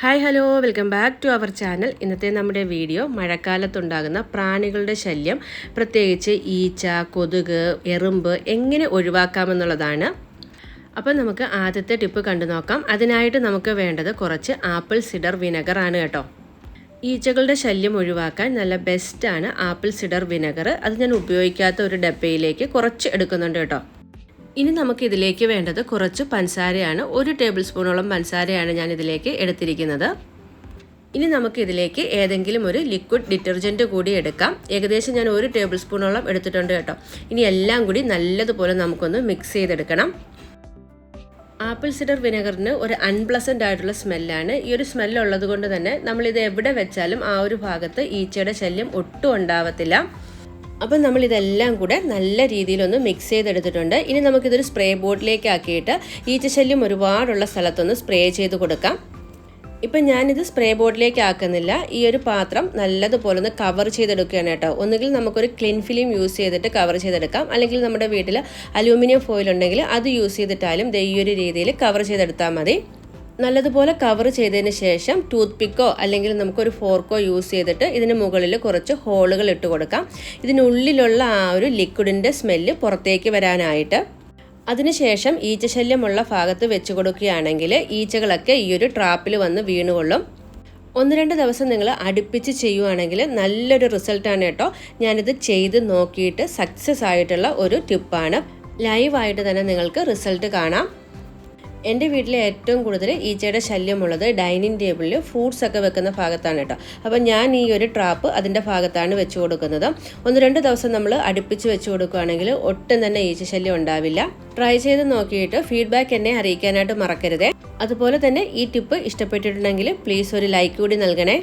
Hi hello welcome back to our channel ഇന്നത്തെ നമ്മുടെ video മഴക്കാലത്തുണ്ടാകുന്ന പ്രാണികളുടെ ശല്യം പ്രത്യേകിച്ച് ഈച്ച കൊതുക് എറുമ്പ് എങ്ങനെ ഒഴിവാക്കാമെന്നുള്ളതാണ് അപ്പോൾ നമുക്ക് ആദ്യത്തെ ടിപ്പ് കണ്ടു നോക്കാം. അതിനായിട്ട് നമുക്ക് വേണ്ടത് കുറച്ച് ആപ്പിൾ സിഡർ വിനെഗർ ആണ് കേട്ടോ. ഈച്ചകളുടെ ശല്യം ഒഴിവാക്കാൻ നല്ല ബെസ്റ്റാണ് ആപ്പിൾ സിഡർ വിനെഗർ. അത് ഞാൻ ഉപയോഗിക്കാത്ത ഒരു ഡബ്ബയിലേക്ക് കുറച്ച് എടുക്കുന്നുണ്ട് കേട്ടോ. ഇനി നമുക്ക് ഇതിലേക്ക് വേണ്ടത് കുറച്ച് പഞ്ചസാരയാണ്. ഒരു ടേബിൾ സ്പൂണോളം പഞ്ചസാരയാണ് ഞാൻ ഇതിലേക്ക് എടുത്തിരിക്കുന്നത്. ഇനി നമുക്ക് ഇതിലേക്ക് ഏതെങ്കിലും ഒരു ലിക്വിഡ് ഡിറ്റർജന്റ് കൂടി എടുക്കാം. ഏകദേശം ഞാൻ ഒരു ടേബിൾ സ്പൂണോളം എടുത്തിട്ടുണ്ട് കേട്ടോ. ഇനി എല്ലാം കൂടി നല്ലതുപോലെ നമുക്കൊന്ന് മിക്സ് ചെയ്തെടുക്കണം. ആപ്പിൾ സിഡർ വിനെഗറിന് ഒരു അൺപ്ലസന്റ് ആയിട്ടുള്ള സ്മെല്ലാണ്. ഈ ഒരു സ്മെല്ലുള്ളത് കൊണ്ട് തന്നെ നമ്മളിത് എവിടെ വെച്ചാലും ആ ഒരു ഭാഗത്ത് ഈച്ചയുടെ ശല്യം ഒട്ടും ഉണ്ടാവത്തില്ല. അപ്പം നമ്മൾ ഇതെല്ലാം കൂടെ നല്ല രീതിയിലൊന്ന് മിക്സ് ചെയ്തെടുത്തിട്ടുണ്ട്. ഇനി നമുക്കിതൊരു സ്പ്രേ ബോട്ടിലേക്ക് ആക്കിയിട്ട് ഈച്ചശല്യം ഒരുപാടുള്ള സ്ഥലത്തൊന്ന് സ്പ്രേ ചെയ്ത് കൊടുക്കാം. ഇപ്പം ഞാനിത് സ്പ്രേ ബോട്ടിലേക്ക് ആക്കുന്നില്ല ഈ ഒരു പാത്രം നല്ലതുപോലെ ഒന്ന് കവർ ചെയ്തെടുക്കുകയാണ് കേട്ടോ. ഒന്നുകിൽ നമുക്കൊരു ക്ലിൻ ഫിലിം യൂസ് ചെയ്തിട്ട് കവർ ചെയ്തെടുക്കാം. അല്ലെങ്കിൽ നമ്മുടെ വീട്ടിൽ അലൂമിനിയം ഫോയിൽ ഉണ്ടെങ്കിൽ അത് യൂസ് ചെയ്തിട്ടാലും ഈ ഒരു രീതിയിൽ കവർ ചെയ്തെടുത്താൽ മതി. നല്ലതുപോലെ കവർ ചെയ്തതിന് ശേഷം ടൂത്ത് പിക്കോ അല്ലെങ്കിൽ നമുക്കൊരു ഫോർക്കോ യൂസ് ചെയ്തിട്ട് ഇതിന് മുകളിൽ കുറച്ച് ഹോളുകൾ ഇട്ട് കൊടുക്കാം. ഇതിനുള്ളിലുള്ള ആ ഒരു ലിക്വിഡിന്റെ സ്മെല്ല് പുറത്തേക്ക് വരാനായിട്ട്. അതിനുശേഷം ഈച്ചശല്യമുള്ള ഭാഗത്ത് വെച്ച് കൊടുക്കുകയാണെങ്കിൽ ഈച്ചകളൊക്കെ ഈ ഒരു ട്രാപ്പിൽ വന്ന് വീണുകൊള്ളും. ഒന്ന് രണ്ട് ദിവസം നിങ്ങൾ അടുപ്പിച്ച് ചെയ്യുവാണെങ്കിൽ നല്ലൊരു റിസൾട്ടാണ് കേട്ടോ. ഞാനിത് ചെയ്ത് നോക്കിയിട്ട് സക്സസ് ആയിട്ടുള്ള ഒരു ടിപ്പാണ് ലൈവായിട്ട് തന്നെ നിങ്ങൾക്ക് റിസൾട്ട് കാണാം. എന്റെ വീട്ടിൽ ഏറ്റവും കൂടുതൽ ഈച്ചയുടെ ശല്യമുള്ളത് ഡൈനിങ് ടേബിളിൽ ഫ്രൂട്ട്സ് ഒക്കെ വെക്കുന്ന ഭാഗത്താണ് കേട്ടോ. അപ്പോൾ ഞാൻ ഈ ഒരു ട്രാപ്പ് അതിന്റെ ഭാഗത്താണ് വെച്ച് കൊടുക്കുന്നത്. ഒന്ന് രണ്ട് ദിവസം നമ്മൾ അടുപ്പിച്ച് വെച്ച് കൊടുക്കുകയാണെങ്കിൽ ഒട്ടും തന്നെ ഈച്ച ശല്യം ഉണ്ടാവില്ല. ട്രൈ ചെയ്ത് നോക്കിയിട്ട് ഫീഡ്ബാക്ക് എന്നെ അറിയിക്കാനായിട്ട് മറക്കരുതേ. അതുപോലെ തന്നെ ഈ ടിപ്പ് ഇഷ്ടപ്പെട്ടിട്ടുണ്ടെങ്കിൽ പ്ലീസ് ഒരു ലൈക്ക് കൂടി നൽകണേ.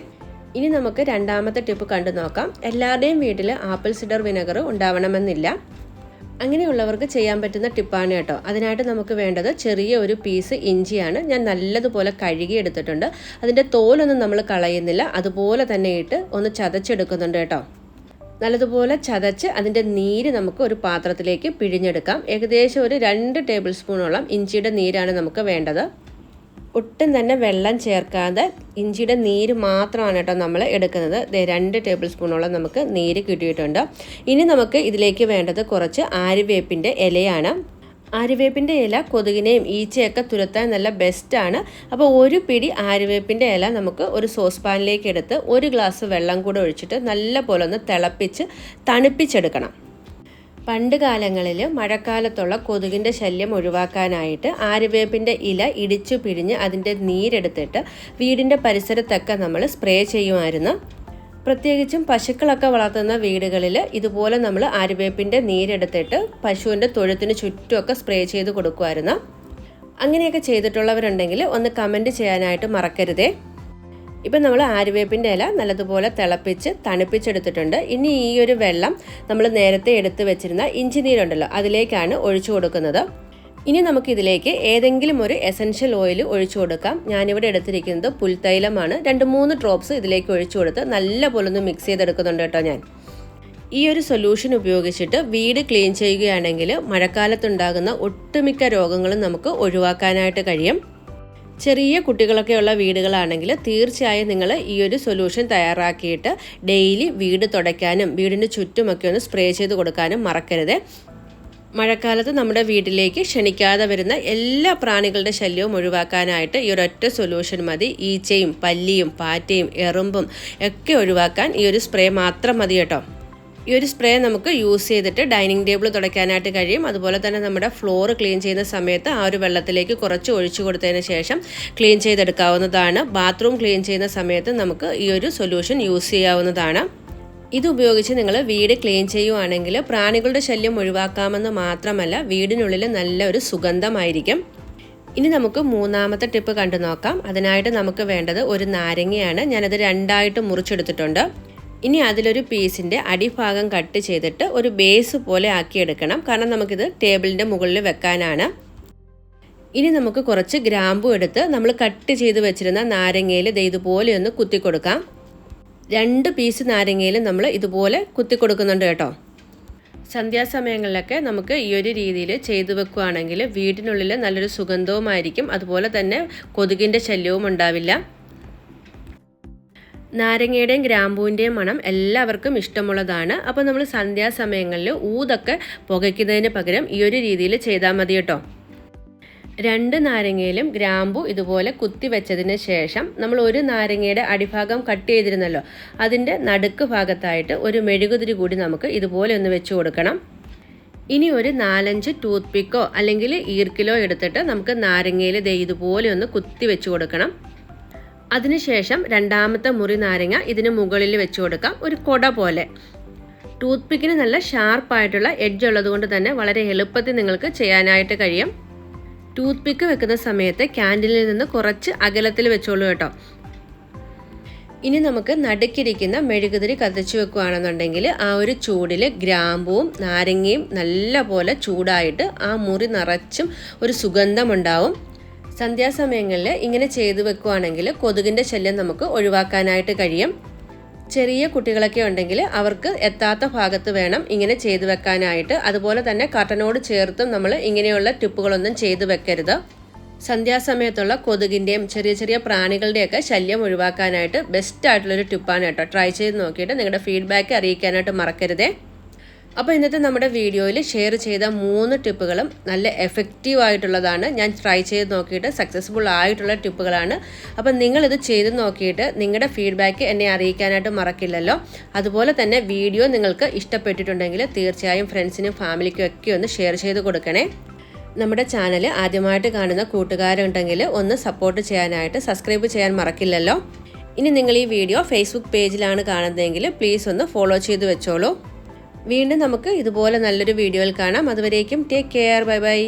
ഇനി നമുക്ക് രണ്ടാമത്തെ ടിപ്പ് കണ്ടു നോക്കാം. എല്ലാവരുടെയും വീട്ടിൽ ആപ്പിൾ സിഡർ വിനെഗർ ഉണ്ടാവണമെന്നില്ല. അങ്ങനെയുള്ളവർക്ക് ചെയ്യാൻ പറ്റുന്ന ടിപ്പാണ് കേട്ടോ. അതിനായിട്ട് നമുക്ക് വേണ്ടത് ചെറിയ ഒരു പീസ് ഇഞ്ചിയാണ്. ഞാൻ നല്ലതുപോലെ കഴുകി എടുത്തിട്ടുണ്ട് അതിന്റെ തോലൊന്നും നമ്മൾ കളയുന്നില്ല. അതുപോലെ തന്നെ ഇട്ട് ഒന്ന് ചതച്ചെടുക്കുന്നുണ്ട് കേട്ടോ. നല്ലതുപോലെ ചതച്ച് അതിന്റെ നീര് നമുക്ക് ഒരു പാത്രത്തിലേക്ക് പിഴിഞ്ഞെടുക്കാം. ഏകദേശം ഒരു രണ്ട് ടേബിൾ സ്പൂണോളം ഇഞ്ചിയുടെ നീരാണ് നമുക്ക് വേണ്ടത്. ഒട്ടും തന്നെ വെള്ളം ചേർക്കാതെ ഇഞ്ചിയുടെ നീര് മാത്രമാണ് കേട്ടോ നമ്മൾ എടുക്കുന്നത്. രണ്ട് ടേബിൾ സ്പൂണോളം നമുക്ക് നീര് കിട്ടിയിട്ടുണ്ട്. ഇനി നമുക്ക് ഇതിലേക്ക് വേണ്ടത് കുറച്ച് ആര്യവേപ്പിന്റെ ഇലയാണ്. ആര്യവേപ്പിന്റെ ഇല കൊതുകിനെയും ഈച്ചയൊക്കെ തുരത്താൻ നല്ല ബെസ്റ്റാണ് അപ്പോൾ ഒരു പിടി ആര്യവേപ്പിന്റെ ഇല നമുക്ക് ഒരു സോസ് പാനിലേക്ക് എടുത്ത് ഒരു ഗ്ലാസ് വെള്ളം കൂടെ ഒഴിച്ചിട്ട് നല്ല പോലെ ഒന്ന് തിളപ്പിച്ച് തണുപ്പിച്ചെടുക്കണം. പണ്ട് കാലങ്ങളിൽ മഴക്കാലത്തുള്ള കൊതുകിന്റെ ശല്യം ഒഴിവാക്കാനായിട്ട് ആര്യവേപ്പിന്റെ ഇല ഇടിച്ചു പിഴിഞ്ഞ് അതിന്റെ നീരെടുത്തിട്ട് വീടിന്റെ പരിസരത്തൊക്കെ നമ്മൾ സ്പ്രേ ചെയ്യുമായിരുന്നു. പ്രത്യേകിച്ചും പശുക്കളൊക്കെ വളർത്തുന്ന വീടുകളിൽ ഇതുപോലെ നമ്മൾ ആര്യവേപ്പിന്റെ നീരെടുത്തിട്ട് പശുവിന്റെ തൊഴുത്തിന് ചുറ്റുമൊക്കെ സ്പ്രേ ചെയ്ത് കൊടുക്കുമായിരുന്നു. അങ്ങനെയൊക്കെ ചെയ്തിട്ടുള്ളവരുണ്ടെങ്കിൽ ഒന്ന് കമന്റ് ചെയ്യാനായിട്ട് മറക്കരുതേ. ഇപ്പം നമ്മൾ ആര്യവേപ്പിന്റെ ഇല നല്ലതുപോലെ തിളപ്പിച്ച് തണുപ്പിച്ചെടുത്തിട്ടുണ്ട്. ഇനി ഈ ഒരു വെള്ളം നമ്മൾ നേരത്തെ എടുത്തു വെച്ചിരുന്ന ഇഞ്ചി നീരുണ്ടല്ലോ അതിലേക്കാണ് ഒഴിച്ചു കൊടുക്കുന്നത്. ഇനി നമുക്കിതിലേക്ക് ഏതെങ്കിലും ഒരു എസൻഷ്യൽ ഓയിൽ ഒഴിച്ചു കൊടുക്കാം. ഞാനിവിടെ എടുത്തിരിക്കുന്നത് പുൽത്തൈലമാണ്. രണ്ട് മൂന്ന് ഡ്രോപ്സ് ഇതിലേക്ക് ഒഴിച്ചു കൊടുത്ത് നല്ല പോലെ ഒന്ന് മിക്സ് ചെയ്തെടുക്കുന്നുണ്ട് കേട്ടോ ഞാൻ. ഈ ഒരു സൊല്യൂഷൻ ഉപയോഗിച്ചിട്ട് വീട് ക്ലീൻ ചെയ്യുകയാണെങ്കിൽ മഴക്കാലത്തുണ്ടാകുന്ന ഒട്ടുമിക്ക രോഗങ്ങളും നമുക്ക് ഒഴിവാക്കാനായിട്ട് കഴിയും. ചെറിയ കുട്ടികളൊക്കെയുള്ള വീടുകളാണെങ്കിൽ തീർച്ചയായും നിങ്ങൾ ഈ ഒരു സൊല്യൂഷൻ തയ്യാറാക്കിയിട്ട് ഡെയിലി വീട് തുടയ്ക്കാനും വീടിന്റെ ചുറ്റുമൊക്കെ ഒന്ന് സ്പ്രേ ചെയ്ത് കൊടുക്കാനും മറക്കരുത്. മഴക്കാലത്ത് നമ്മുടെ വീട്ടിലേക്ക് ക്ഷണിക്കാതെ വരുന്ന എല്ലാ പ്രാണികളുടെ ശല്യവും ഒഴിവാക്കാനായിട്ട് ഈ ഒരൊറ്റ സൊല്യൂഷൻ മതി. ഈച്ചയും പല്ലിയും പാറ്റയും എറുമ്പും ഒക്കെ ഒഴിവാക്കാൻ ഈ ഒരു സ്പ്രേ മാത്രം മതി കേട്ടോ. ഈ ഒരു സ്പ്രേ നമുക്ക് യൂസ് ചെയ്തിട്ട് ഡൈനിങ് ടേബിൾ തുടയ്ക്കാനായിട്ട് കഴിയും. അതുപോലെ തന്നെ നമ്മുടെ ഫ്ലോർ ക്ലീൻ ചെയ്യുന്ന സമയത്ത് ആ ഒരു വെള്ളത്തിലേക്ക് കുറച്ച് ഒഴിച്ചു കൊടുത്തതിന് ശേഷം ക്ലീൻ ചെയ്തെടുക്കാവുന്നതാണ്. ബാത്റൂം ക്ലീൻ ചെയ്യുന്ന സമയത്ത് നമുക്ക് ഈ ഒരു സൊല്യൂഷൻ യൂസ് ചെയ്യാവുന്നതാണ്. ഇത് ഉപയോഗിച്ച് നിങ്ങൾ വീട് ക്ലീൻ ചെയ്യുവാണെങ്കിൽ പ്രാണികളുടെ ശല്യം ഒഴിവാക്കാമെന്ന് മാത്രമല്ല വീടിനുള്ളിൽ നല്ലൊരു സുഗന്ധമായിരിക്കും. ഇനി നമുക്ക് മൂന്നാമത്തെ ടിപ്പ് കണ്ടു നോക്കാം. അതിനായിട്ട് നമുക്ക് വേണ്ടത് ഒരു നാരങ്ങയാണ്. ഞാനത് രണ്ടായിട്ട് മുറിച്ചെടുത്തിട്ടുണ്ട്. ഇനി അതിലൊരു പീസിന്റെ അടിഭാഗം കട്ട് ചെയ്തിട്ട് ഒരു ബേസ് പോലെ ആക്കിയെടുക്കണം. കാരണം നമുക്കിത് ടേബിളിന്റെ മുകളിൽ വെക്കാനാണ്. ഇനി നമുക്ക് കുറച്ച് ഗ്രാമ്പു എടുത്ത് നമ്മൾ കട്ട് ചെയ്ത് വെച്ചിരുന്ന നാരങ്ങയിൽ ഇത് ഇതുപോലെ ഒന്ന് കുത്തി കൊടുക്കാം രണ്ട് പീസ് നാരങ്ങയിൽ നമ്മൾ ഇതുപോലെ കുത്തി കൊടുക്കുന്നുണ്ട് കേട്ടോ. സന്ധ്യാസമയങ്ങളിലൊക്കെ നമുക്ക് ഈ ഒരു രീതിയിൽ ചെയ്തു വെക്കുകയാണെങ്കിൽ വീടിനുള്ളിൽ നല്ലൊരു സുഗന്ധവുമായിരിക്കും. അതുപോലെ തന്നെ കൊതുകിന്റെ ശല്യവും ഉണ്ടാവില്ല. നാരങ്ങയുടെയും ഗ്രാമ്പൂവിന്റെയും മണം എല്ലാവർക്കും ഇഷ്ടമുള്ളതാണ്. അപ്പോൾ നമ്മൾ സന്ധ്യാസമയങ്ങളിൽ ഊതൊക്കെ പുകയ്ക്കുന്നതിന് പകരം ഈ ഒരു രീതിയിൽ ചെയ്താൽ മതി കേട്ടോ. രണ്ട് നാരങ്ങയിലും ഗ്രാമ്പു ഇതുപോലെ കുത്തി വെച്ചതിന് ശേഷം നമ്മൾ ഒരു നാരങ്ങയുടെ അടിഭാഗം കട്ട് ചെയ്തിരുന്നല്ലോ അതിന്റെ നടുക്ക് ഭാഗത്തായിട്ട് ഒരു മെഴുകുതിരി കൂടി നമുക്ക് ഇതുപോലെ ഒന്ന് വെച്ച് കൊടുക്കണം. ഇനി ഒരു നാലഞ്ച് ടൂത്ത് പിക്കോ അല്ലെങ്കിൽ ഈർക്കിലോ എടുത്തിട്ട് നമുക്ക് നാരങ്ങയിൽ ദേ ഇതുപോലെ ഒന്ന് കുത്തി വെച്ച് കൊടുക്കണം. അതിനുശേഷം രണ്ടാമത്തെ മുറി നാരങ്ങ ഇതിന് മുകളിൽ വെച്ച് കൊടുക്കാം. ഒരു കൊട പോലെ. ടൂത്ത് പിക്കിന് നല്ല ഷാർപ്പായിട്ടുള്ള എഡ്ജ് ഉള്ളതുകൊണ്ട് തന്നെ വളരെ എളുപ്പത്തിൽ നിങ്ങൾക്ക് ചെയ്യാനായിട്ട് കഴിയും. ടൂത്ത് പിക്ക് വെക്കുന്ന സമയത്ത് ക്യാൻഡിലിൽ നിന്ന് കുറച്ച് അകലത്തിൽ വെച്ചോളൂ കേട്ടോ. ഇനി നമുക്ക് നടുക്കിരിക്കുന്ന മെഴുകുതിരി കത്തിച്ചു വെക്കുകയാണെന്നുണ്ടെങ്കിൽ ആ ഒരു ചൂടിൽ ഗ്രാമ്പുവും നാരങ്ങയും നല്ല പോലെ ചൂടായിട്ട് ആ മുറി നിറച്ചും ഒരു സുഗന്ധമുണ്ടാവും സന്ധ്യാസമയങ്ങളിൽ ഇങ്ങനെ ചെയ്തു വെക്കുകയാണെങ്കിൽ കൊതുകിന്റെ ശല്യം നമുക്ക് ഒഴിവാക്കാനായിട്ട് കഴിയും. ചെറിയ കുട്ടികളൊക്കെ ഉണ്ടെങ്കിൽ അവർക്ക് എത്താത്ത ഭാഗത്ത് വേണം ഇങ്ങനെ ചെയ്തു വെക്കാനായിട്ട്. അതുപോലെ തന്നെ കർട്ടനോട് ചേർത്തും നമ്മൾ ഇങ്ങനെയുള്ള ടിപ്പുകളൊന്നും ചെയ്തു വെക്കരുത്. സന്ധ്യാസമയത്തുള്ള കൊതുകിന്റെയും ചെറിയ ചെറിയ പ്രാണികളുടെയൊക്കെ ശല്യം ഒഴിവാക്കാനായിട്ട് ബെസ്റ്റ് ആയിട്ടുള്ളൊരു ടിപ്പാണ് കേട്ടോ. ട്രൈ ചെയ്ത് നോക്കിയിട്ട് നിങ്ങളുടെ ഫീഡ്ബാക്ക് അറിയിക്കാനായിട്ട് മറക്കരുതേ. അപ്പോൾ ഇന്നത്തെ നമ്മുടെ വീഡിയോയിൽ ഷെയർ ചെയ്ത മൂന്ന് ടിപ്പുകളും നല്ല എഫക്റ്റീവ് ആയിട്ടുള്ളതാണ്. ഞാൻ ട്രൈ ചെയ്ത് നോക്കിയിട്ട് സക്സസ്ഫുൾ ആയിട്ടുള്ള ടിപ്പുകളാണ്. അപ്പോൾ നിങ്ങളിത് ചെയ്ത് നോക്കിയിട്ട് നിങ്ങളുടെ ഫീഡ്ബാക്ക് എന്നെ അറിയിക്കാനായിട്ട് മറക്കില്ലല്ലോ. അതുപോലെ തന്നെ വീഡിയോ നിങ്ങൾക്ക് ഇഷ്ടപ്പെട്ടിട്ടുണ്ടെങ്കിൽ തീർച്ചയായും ഫ്രണ്ട്സിനും ഫാമിലിക്കും ഒക്കെ ഒന്ന് ഷെയർ ചെയ്ത് കൊടുക്കണേ. നമ്മുടെ ചാനൽ ആദ്യമായിട്ട് കാണുന്ന കൂട്ടുകാരുണ്ടെങ്കിൽ ഒന്ന് സപ്പോർട്ട് ചെയ്യാനായിട്ട് സബ്സ്ക്രൈബ് ചെയ്യാൻ മറക്കില്ലല്ലോ. ഇനി നിങ്ങൾ ഈ വീഡിയോ ഫേസ്ബുക്ക് പേജിലാണ് കാണുന്നതെങ്കിൽ പ്ലീസ് ഒന്ന് ഫോളോ ചെയ്ത് വെച്ചോളൂ. വീണ്ടും നമുക്ക് ഇതുപോലെ നല്ലൊരു വീഡിയോയിൽ കാണാം. അതുവരേക്കും ടേക്ക് കെയർ ബൈ ബൈ